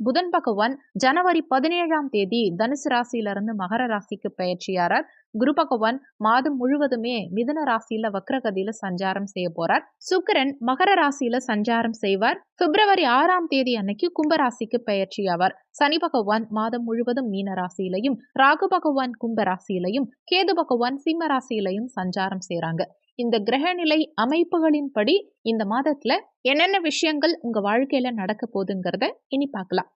புதன் பகவான் ஜனவரி பதினேழாம் தேதி தனுசு ராசியிலிருந்து மகர ராசிக்கு பயிற்சியாரார். குரு பகவான் மாதம் முழுவதுமே மிதன ராசியில வக்ரகதியில சஞ்சாரம் செய்ய போறார். சுக்கரன் மகர ராசியில சஞ்சாரம் செய்வார். பிப்ரவரி ஆறாம் தேதி அன்னைக்கு கும்பராசிக்கு பயிற்சியாவார் சனி பகவான் மாதம் முழுவதும் மீன ராசியிலையும் ராகு பகவான் கும்ப ராசியிலையும் கேது பகவான் சிம்ம ராசியிலையும் சஞ்சாரம் செய்யறாங்க இந்த கிரகநிலை அமைப்புகளின்படி இந்த மாதத்துல என்னென்ன விஷயங்கள் உங்க வாழ்க்கையில நடக்க போகுதுங்கிறத இனி பார்க்கலாம்.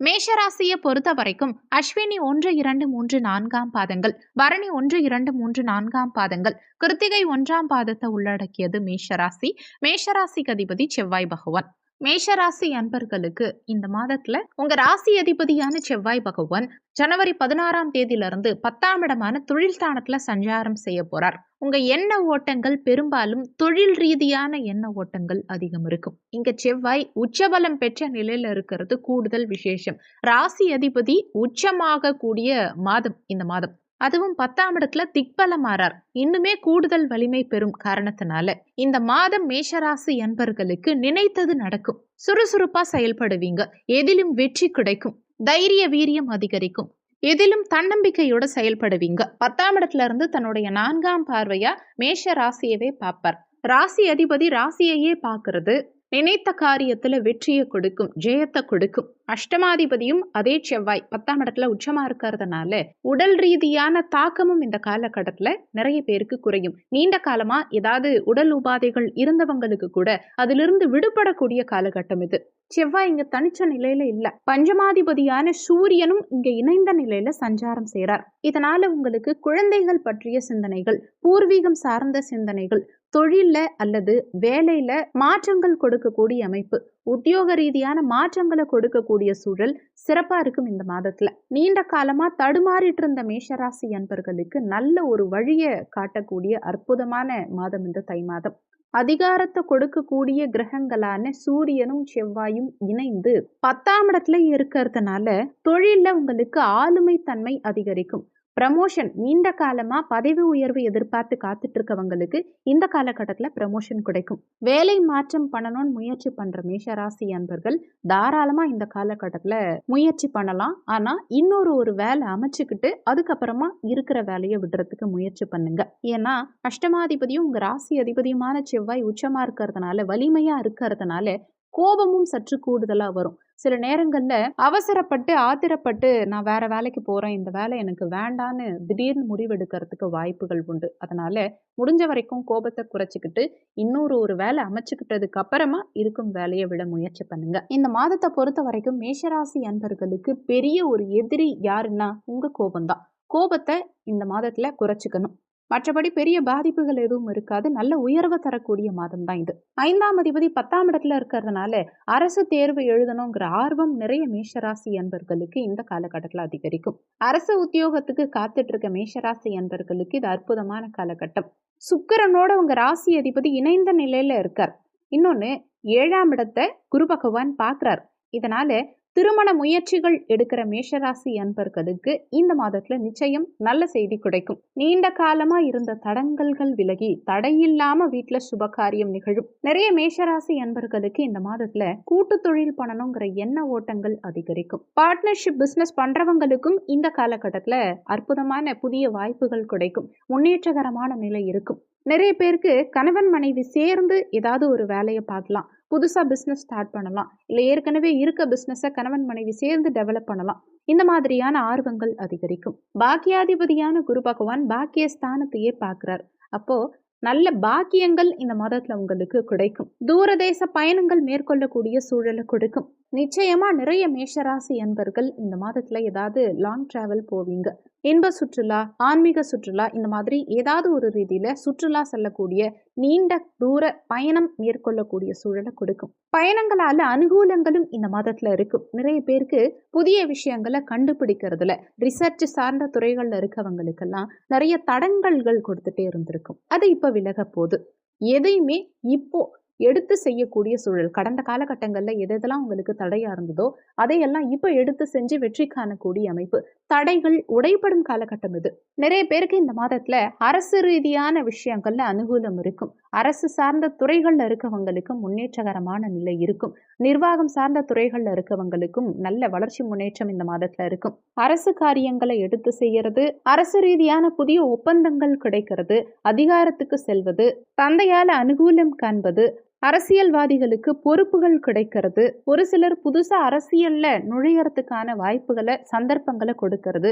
மேஷராசியை பொறுத்த வரைக்கும் அஸ்வினி ஒன்று இரண்டு மூன்று நான்காம் பாதங்கள் பரணி ஒன்று இரண்டு மூன்று நான்காம் பாதங்கள் கிருத்திகை ஒன்றாம் பாதத்தை உள்ளடக்கியது மேஷராசி. மேஷராசிக்கு அதிபதி செவ்வாய் பகவான். மேஷராசி அன்பர்களுக்கு இந்த மாதத்துல உங்க ராசி அதிபதியான செவ்வாய் பகவான் ஜனவரி பதினாறாம் தேதியிலிருந்து பத்தாம் இடமான தொழில் ஸ்தானத்துல சஞ்சாரம் செய்ய போறார். உங்க எண்ண ஓட்டங்கள் பெரும்பாலும் தொழில் ரீதியான எண்ண ஓட்டங்கள் அதிகம் இருக்கும். இங்க செவ்வாய் உச்சபலம் பெற்ற நிலையில இருக்கிறது கூடுதல் விசேஷம். ராசி அதிபதி உச்சமாக கூடிய மாதம் இந்த மாதம். அதுவும் பத்தாம் இடத்துல திக்பலமாறார் இன்னுமே கூடுதல் வலிமை பெறும் காரணத்தினால இந்த மாதம் மேஷராசி என்பர்களுக்கு நினைத்தது நடக்கும். சுறுசுறுப்பா செயல்படுவீங்க. எதிலும் வெற்றி கிடைக்கும். தைரிய வீரியம் அதிகரிக்கும். எதிலும் தன்னம்பிக்கையோட செயல்படுவீங்க. பத்தாம் இடத்துல இருந்து தன்னுடைய நான்காம் பார்வையா மேஷ ராசியவே பார்ப்பார். ராசி அதிபதி ராசியையே பார்க்கறது. நினைத்த காரியத்தில் வெற்றியை கொடுக்கும் ஜெயத்தை கொடுக்கும். அஷ்டமாதிபதியும் அதே செவ்வாய். பத்தாம் இடத்துல உச்சமா இருக்கிறதுனால உடல் ரீதியான தாக்கமும் இந்த காலகட்டத்துல நிறைய பேருக்கு குறையும். நீண்ட காலமா ஏதாவது உடல் உபாதைகள் இருந்தவங்களுக்கு கூட அதிலிருந்து விடுபடக்கூடிய காலகட்டம் இது. செவ்வாய் இங்க தனிச்ச நிலையில இல்ல. பஞ்சமாதிபதியான சூரியனும் இங்க இணைந்த நிலையில சஞ்சாரம் செய்யறார் இதனால உங்களுக்கு குழந்தைகள் பற்றிய சிந்தனைகள் பூர்வீகம் சார்ந்த சிந்தனைகள் தொழிலில் அல்லது வேலையில் மாற்றங்கள் கொடுக்கக்கூடிய அமைப்பு. உத்தியோக ரீதியான மாற்றங்களை கொடுக்கக்கூடிய சூழல் சிறப்பாக இருக்கும் இந்த மாதத்தில். நீண்ட காலமாக தடுமாறிட்டு இருந்த மேஷராசி அன்பர்களுக்கு நல்ல ஒரு வழியை காட்டக்கூடிய அற்புதமான மாதம் இந்த தை மாதம். அதிகாரத்தை கொடுக்கக்கூடிய கிரகங்களான சூரியனும் செவ்வாயும் இணைந்து பத்தாம் இடத்துல இருக்கிறதுனால தொழிலில் உங்களுக்கு ஆளுமை தன்மை அதிகரிக்கும். ப்ரமோஷன் நீண்ட காலமாக பதவி உயர்வு எதிர்பார்த்து காத்துட்டு இருக்கவங்களுக்கு இந்த காலகட்டத்தில் ப்ரமோஷன் கிடைக்கும். வேலை மாற்றம் பண்ணணும்னு முயற்சி பண்ணுற மேஷராசி அன்பர்கள் தாராளமாக இந்த காலகட்டத்தில் முயற்சி பண்ணலாம். ஆனால் இன்னொரு ஒரு வேலை அமைச்சுக்கிட்டு அதுக்கப்புறமா இருக்கிற வேலையை விடுறதுக்கு முயற்சி பண்ணுங்க. ஏன்னா அஷ்டமாதிபதியும் உங்கள் ராசி அதிபதியுமான செவ்வாய் உச்சமாக இருக்கிறதுனால வலிமையாக இருக்கிறதுனால கோபமும் சற்று கூடுதலாக வரும். சில நேரங்கள்ல அவசரப்பட்டு ஆத்திரப்பட்டு நான் வேற வேலைக்கு போறேன் இந்த வேலை எனக்கு வேண்டான்னு திடீர்னு முடிவெடுக்கிறதுக்கு வாய்ப்புகள் உண்டு. அதனால முடிஞ்ச வரைக்கும் கோபத்தை குறைச்சிக்கிட்டு இன்னொரு ஒரு வேலை அமைச்சுக்கிட்டதுக்கு அப்புறமா இருக்கும் வேலையை விட முயற்சி பண்ணுங்க. இந்த மாதத்தை பொறுத்த வரைக்கும் மேஷராசி அன்பர்களுக்கு பெரிய ஒரு எதிரி யாருன்னா உங்க கோபம்தான். கோபத்தை இந்த மாதத்துல குறைச்சிக்கணும். மற்றபடி பெரிய பாதிப்புகள் எதுவும் இருக்காது. நல்ல உயர்வை தரக்கூடிய மாதம் தான் இது. ஐந்தாம் அதிபதி பத்தாம் இடத்துல இருக்கிறதுனால அரசு தேர்வு எழுதணுங்கிற ஆர்வம் நிறைய மேஷராசி அன்பர்களுக்கு இந்த காலகட்டத்தில் அதிகரிக்கும். அரசு உத்தியோகத்துக்கு காத்துட்டு இருக்க மேஷராசி அன்பர்களுக்கு இது அற்புதமான காலகட்டம். சுக்கரனோட உங்க ராசி அதிபதி இணைந்த நிலையில இருக்கார். இன்னொன்னு ஏழாம் இடத்தை குரு பகவான் பாக்குறார் இதனால திருமண முயற்சிகள் எடுக்கிற மேஷராசி அன்பர்களுக்கு இந்த மாதத்துல நிச்சயம் நல்ல செய்தி கிடைக்கும். நீண்ட காலமா இருந்த தடங்கல்கள் விலகி தடையில்லாம வீட்டுல சுபகாரியம் நிகழும். நிறைய மேஷராசி அன்பர்களுக்கு இந்த மாதத்துல கூட்டு தொழில் பண்ணணுங்கிற எண்ண ஓட்டங்கள் அதிகரிக்கும். பார்ட்னர்ஷிப் பிசினஸ் பண்றவங்களுக்கும் இந்த காலகட்டத்துல அற்புதமான புதிய வாய்ப்புகள் கிடைக்கும். முன்னேற்றகரமான நிலை இருக்கும். நிறைய பேருக்கு கணவன் மனைவி சேர்ந்து ஏதாவது ஒரு வேலையை பார்க்கலாம். புதுசாக பிஸ்னஸ் ஸ்டார்ட் பண்ணலாம். இல்லை ஏற்கனவே இருக்க பிஸ்னஸை கணவன் மனைவி சேர்ந்து டெவலப் பண்ணலாம். இந்த மாதிரியான ஆர்வங்கள் அதிகரிக்கும். பாக்கியாதிபதியான குரு பகவான் பாக்கிய ஸ்தானத்தையே பார்க்குறார். அப்போது நல்ல பாக்கியங்கள் இந்த மதத்தில் உங்களுக்கு கிடைக்கும். தூரதேச பயணங்கள் மேற்கொள்ளக்கூடிய சூழலை கொடுக்கும். நிச்சயமா நிறைய மேஷராசி அன்பர்கள் இந்த மாதத்துல ஏதாவது லாங் டிராவல் போவீங்க. இன்ப சுற்றுலா ஆன்மீக சுற்றுலா இந்த மாதிரி ஏதாவது ஒரு ரீதியில சுற்றுலா செல்லக்கூடிய நீண்ட தூர பயணம் மேற்கொள்ளக்கூடிய சூழலை கொடுக்கும். பயணங்களால அனுகூலங்களும் இந்த மாதத்துல இருக்கும். நிறைய பேருக்கு புதிய விஷயங்களை கண்டுபிடிக்கிறதுல ரிசர்ச் சார்ந்த துறைகள்ல இருக்கவங்களுக்கெல்லாம் நிறைய தடங்கல்கள் கொடுத்துட்டே இருந்திருக்கும். அது இப்ப விலக போகுது. எதையுமே இப்போ எடுத்து செய்யக்கூடிய சூழல். கடந்த காலகட்டங்களில் எதெல்லாம் உங்களுக்கு தடையாக இருந்ததோ அதையெல்லாம் இப்போ எடுத்து செஞ்சு வெற்றி காணக்கூடிய அமைப்பு. தடைகள் உடைப்படும் காலகட்டம் இது. நிறைய பேருக்கு இந்த மாதத்தில் அரசு ரீதியான விஷயங்கள்ல அனுகூலம் இருக்கும். அரசு சார்ந்த துறைகளில் இருக்கவங்களுக்கு முன்னேற்றகரமான நிலை இருக்கும். நிர்வாகம் சார்ந்த துறைகளில் இருக்கவங்களுக்கும் நல்ல வளர்ச்சி முன்னேற்றம் இந்த மாதத்தில் இருக்கும். அரசு காரியங்களை எடுத்து செய்யறது அரசு ரீதியான புதிய ஒப்பந்தங்கள் கிடைக்கிறது அதிகாரத்துக்கு செல்வது தந்தையால் அனுகூலம் காண்பது அரசியல்வாதிகளுக்கு பொறுப்புகள் கிடைக்கிறது. ஒரு சிலர் புதுசா அரசியல்ல நுழையறதுக்கான வாய்ப்புகளை சந்தர்ப்பங்களை கொடுக்கறது.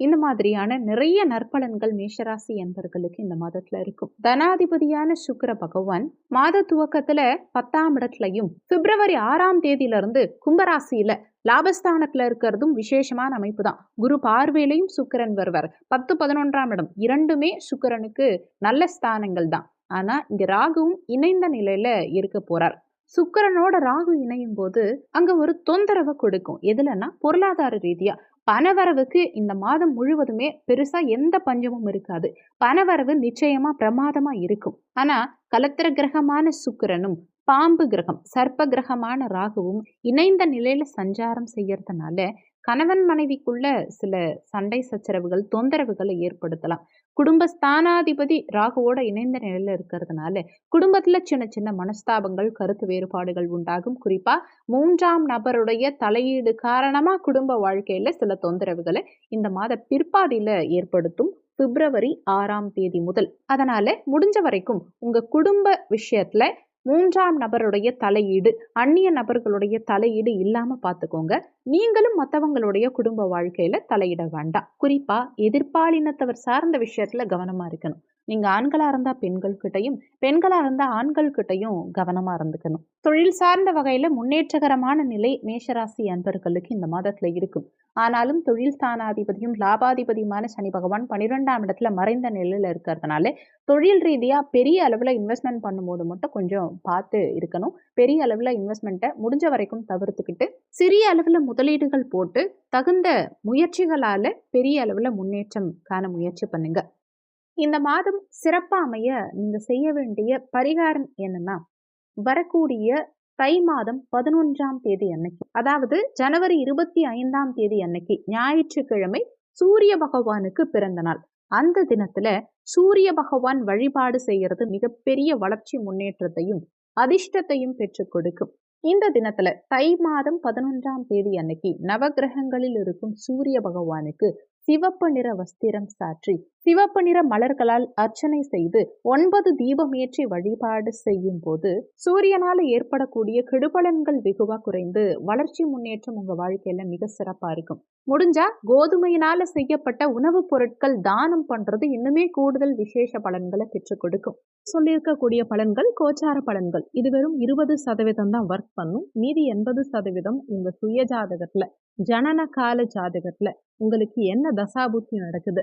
இந்த மாதிரியான நிறைய நற்பலன்கள் மேஷராசி என்பர்களுக்கு இந்த மாதத்துல இருக்கும். தனாதிபதியான சுக்கர பகவான் மாத துவக்கத்துல பத்தாம் இடத்துலயும் பிப்ரவரி ஆறாம் தேதியில இருந்து கும்பராசியில லாபஸ்தானத்துல இருக்கிறதும் விசேஷமான அமைப்பு தான். குரு பார்வையிலையும் சுக்கரன் வருவார். பத்து பதினொன்றாம் இடம் இரண்டுமே சுக்கரனுக்கு நல்ல ஸ்தானங்கள் தான். ஆனா இங்க ராகுவும் இணைந்த நிலையில இருக்க போறார். சுக்கரனோட ராகு இணையும் போது அங்க ஒரு தொந்தரவை கொடுக்கும். எதுலன்னா பொருளாதார ரீதியா. பணவரவுக்கு இந்த மாதம் முழுவதுமே பெருசா எந்த பஞ்சமும் இருக்காது. பணவரவு நிச்சயமா பிரமாதமா இருக்கும். ஆனா கலத்திர கிரகமான சுக்கிரனும் பாம்பு கிரகம் சர்ப்ப கிரகமான ராகுவும் இணைந்த நிலையில சஞ்சாரம் செய்யறதுனால கணவன் மனைவிக்குள்ள சில சண்டை சச்சரவுகள் தொந்தரவுகளை ஏற்படுத்தலாம். குடும்ப ஸ்தானாதிபதி ராகுவோட இணைந்த நிலையில இருக்கிறதுனால குடும்பத்துல சின்ன சின்ன மனஸ்தாபங்கள் கருத்து வேறுபாடுகள் உண்டாகும். குறிப்பா மூன்றாம் நபருடைய தலையீடு காரணமா குடும்ப வாழ்க்கையில சில தொந்தரவுகளை இந்த மாத பிற்பாதியில ஏற்படுத்தும். பிப்ரவரி ஆறாம் தேதி முதல். அதனால முடிஞ்ச வரைக்கும் உங்க குடும்ப விஷயத்துல மூன்றாம் நபருடைய தலையீடு அந்நிய நபர்களுடைய தலையீடு இல்லாம பார்த்துக்கோங்க நீங்களும் மற்றவங்களுடைய குடும்ப வாழ்க்கையில தலையிட வேண்டாம். குறிப்பா எதிர்பாலினத்தவர் சார்ந்த விஷயத்துல கவனமா இருக்கணும். நீங்க ஆண்களா இருந்தா பெண்கள் கிட்டையும் பெண்களா இருந்தா ஆண்கள் கிட்டையும் கவனமா இருந்துக்கணும். தொழில் சார்ந்த வகையில முன்னேற்றகரமான நிலை மேஷராசி அன்பர்களுக்கு இந்த மாதத்துல இருக்கும். ஆனாலும் தொழில் ஸ்தானாதிபதியும் லாபாதிபதியுமான சனி பகவான் பனிரெண்டாம் இடத்துல மறைந்த நிலையில இருக்கிறதுனால தொழில் ரீதியா பெரிய அளவுல இன்வெஸ்ட்மெண்ட் பண்ணும்போது மட்டும் கொஞ்சம் பார்த்து இருக்கணும். பெரிய அளவுல இன்வெஸ்ட்மெண்ட்டை முடிஞ்ச வரைக்கும் தவிர்த்துக்கிட்டு சிறிய அளவுல முதலீடுகள் போட்டு தகுந்த முயற்சிகளால பெரிய அளவுல முன்னேற்றம் காண முயற்சி பண்ணுங்க. இந்த மாதம் சிறப்பா அமைய நீங்க செய்ய வேண்டிய பரிகாரம் என்னன்னா வரக்கூடிய தை மாதம் பதினொன்றாம் தேதி அன்னைக்கு அதாவது ஜனவரி இருபத்தி ஐந்தாம் தேதி அன்னைக்கு ஞாயிற்றுக்கிழமை சூரிய பகவானுக்கு பிறந்த நாள். அந்த தினத்துல சூரிய பகவான் வழிபாடு செய்யறது மிகப்பெரிய வளர்ச்சி முன்னேற்றத்தையும் அதிர்ஷ்டத்தையும் பெற்றுக் கொடுக்கும். இந்த தினத்துல தை மாதம் பதினொன்றாம் தேதி அன்னைக்கு நவகிரகங்களில் இருக்கும் சூரிய பகவானுக்கு சிவப்பு நிற வஸ்திரம் சாற்றி சிவப்பு நிற மலர்களால் அர்ச்சனை செய்து ஒன்பது தீபமேற்றி வழிபாடு செய்யும் போது சூரியனால ஏற்படக்கூடிய கெடுபலன்கள் வெகுவா குறைந்து வளர்ச்சி முன்னேற்றம் உங்க வாழ்க்கையில மிக சிறப்பா இருக்கும். முடிஞ்சா கோதுமையினால செய்யப்பட்ட உணவுப் பொருட்கள் தானம் பண்றது இன்னுமே கூடுதல் விசேஷ பலன்களை பெற்றுக் கொடுக்கும். சொல்லியிருக்கக்கூடிய பலன்கள் கோச்சார பலன்கள். இது வெறும் இருபது சதவீதம் தான் ஒர்க் பண்ணும். மீதி எண்பது சதவீதம் உங்க சுய ஜாதகத்துல ஜனன கால ஜாதகத்துல உங்களுக்கு என்ன தசாபுத்தி நடக்குது?